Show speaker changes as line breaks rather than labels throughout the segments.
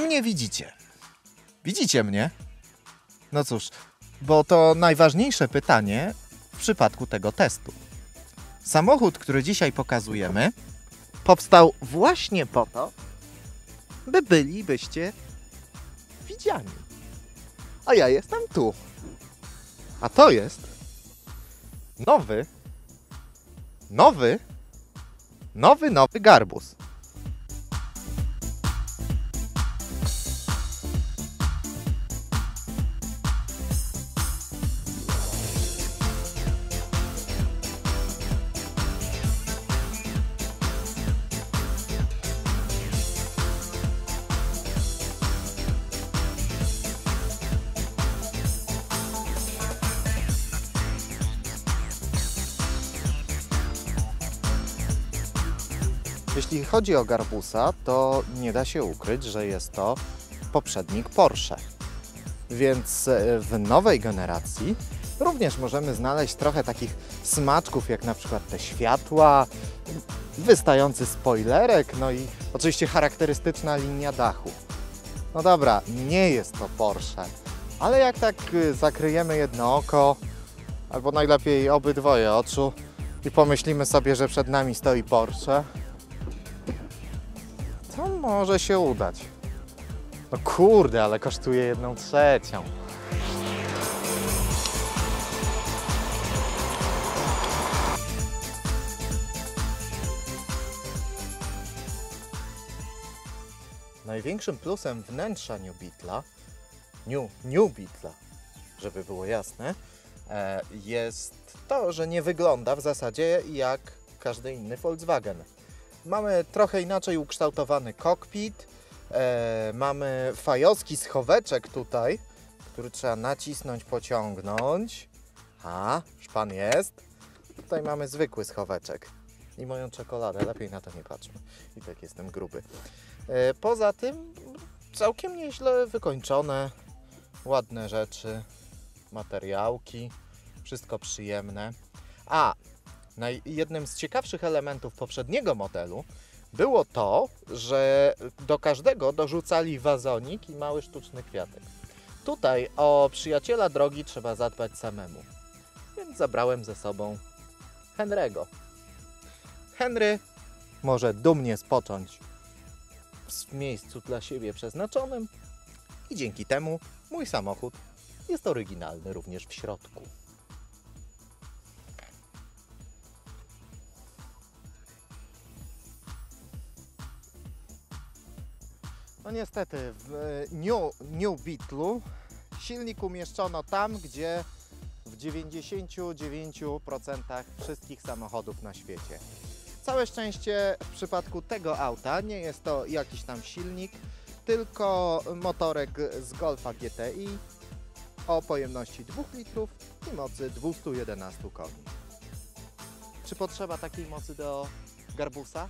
mnie widzicie? Widzicie mnie? No cóż, bo to najważniejsze pytanie w przypadku tego testu. Samochód, który dzisiaj pokazujemy, powstał właśnie po to, by bylibyście widziani. A ja jestem tu. A to jest nowy, nowy, nowy, nowy garbus. Jeśli chodzi o Garbusa, to nie da się ukryć, że jest to poprzednik Porsche. Więc e, w nowej generacji również możemy znaleźć trochę takich smaczków, jak na przykład te światła, wystający spoilerek, no i oczywiście charakterystyczna linia dachu. No dobra, nie jest to Porsche, ale jak tak y, zakryjemy jedno oko, albo najlepiej obydwoje oczu i pomyślimy sobie, że przed nami stoi Porsche, to może się udać. No kurde, ale kosztuje jedną trzecią. Największym plusem wnętrza New Beetla, New, New Beetla, żeby było jasne, e, jest to, że nie wygląda w zasadzie jak każdy inny Volkswagen. Mamy trochę inaczej ukształtowany kokpit, e, mamy fajowski schoweczek tutaj, który trzeba nacisnąć, pociągnąć. A, szpan jest. Tutaj mamy zwykły schoweczek i moją czekoladę. Lepiej na to nie patrzmy. I tak jestem gruby. E, poza tym całkiem nieźle wykończone, ładne rzeczy, materiałki, wszystko przyjemne. A, jednym z ciekawszych elementów poprzedniego modelu było to, że do każdego dorzucali wazonik i mały sztuczny kwiatek. Tutaj o przyjaciela drogi trzeba zadbać samemu, więc zabrałem ze sobą Henry'ego. Henry może dumnie spocząć w miejscu dla siebie przeznaczonym i dzięki temu mój samochód jest oryginalny również w środku. No niestety, w New, New Beetlu silnik umieszczono tam, gdzie w 99% wszystkich samochodów na świecie. Całe szczęście w przypadku tego auta nie jest to jakiś tam silnik, tylko motorek z Golfa GTI o pojemności 2 litrów i mocy 211 koni. Czy potrzeba takiej mocy do Garbusa?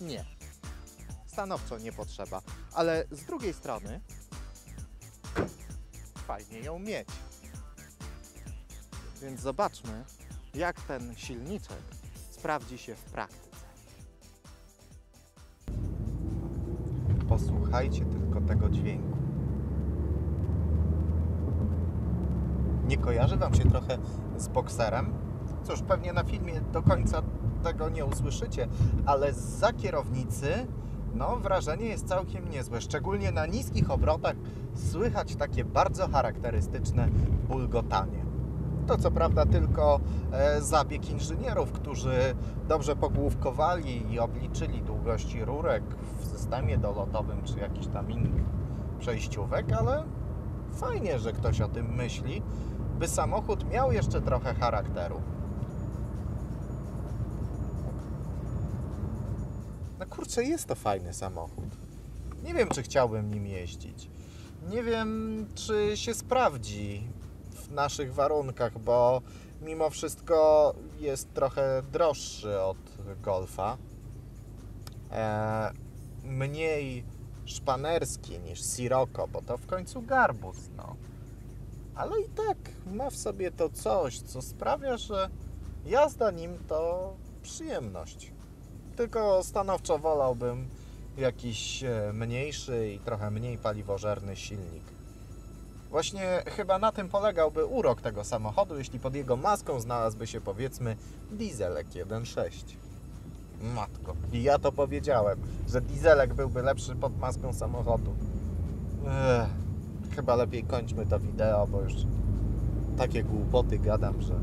Nie. Stanowczo nie potrzeba, ale z drugiej strony fajnie ją mieć. Więc zobaczmy, jak ten silniczek sprawdzi się w praktyce. Posłuchajcie tylko tego dźwięku. Nie kojarzy Wam się trochę z bokserem? Cóż, pewnie na filmie do końca tego nie usłyszycie, ale za kierownicy no, wrażenie jest całkiem niezłe. Szczególnie na niskich obrotach słychać takie bardzo charakterystyczne bulgotanie. To co prawda tylko e, zabieg inżynierów, którzy dobrze pogłówkowali i obliczyli długości rurek w systemie dolotowym czy jakichś tam innych przejściówek, ale fajnie, że ktoś o tym myśli, by samochód miał jeszcze trochę charakteru. Kurczę, jest to fajny samochód. Nie wiem, czy chciałbym nim jeździć. Nie wiem, czy się sprawdzi w naszych warunkach, bo mimo wszystko jest trochę droższy od Golfa. E, mniej szpanerski niż Sirocco, bo to w końcu garbus, no. Ale i tak ma w sobie to coś, co sprawia, że jazda nim to przyjemność. Tylko stanowczo wolałbym jakiś e, mniejszy i trochę mniej paliwożerny silnik. Właśnie chyba na tym polegałby urok tego samochodu, jeśli pod jego maską znalazłby się powiedzmy dieselek 1.6. Matko. I ja to powiedziałem, że dieselek byłby lepszy pod maską samochodu. Ech, chyba lepiej kończmy to wideo, bo już takie głupoty gadam, że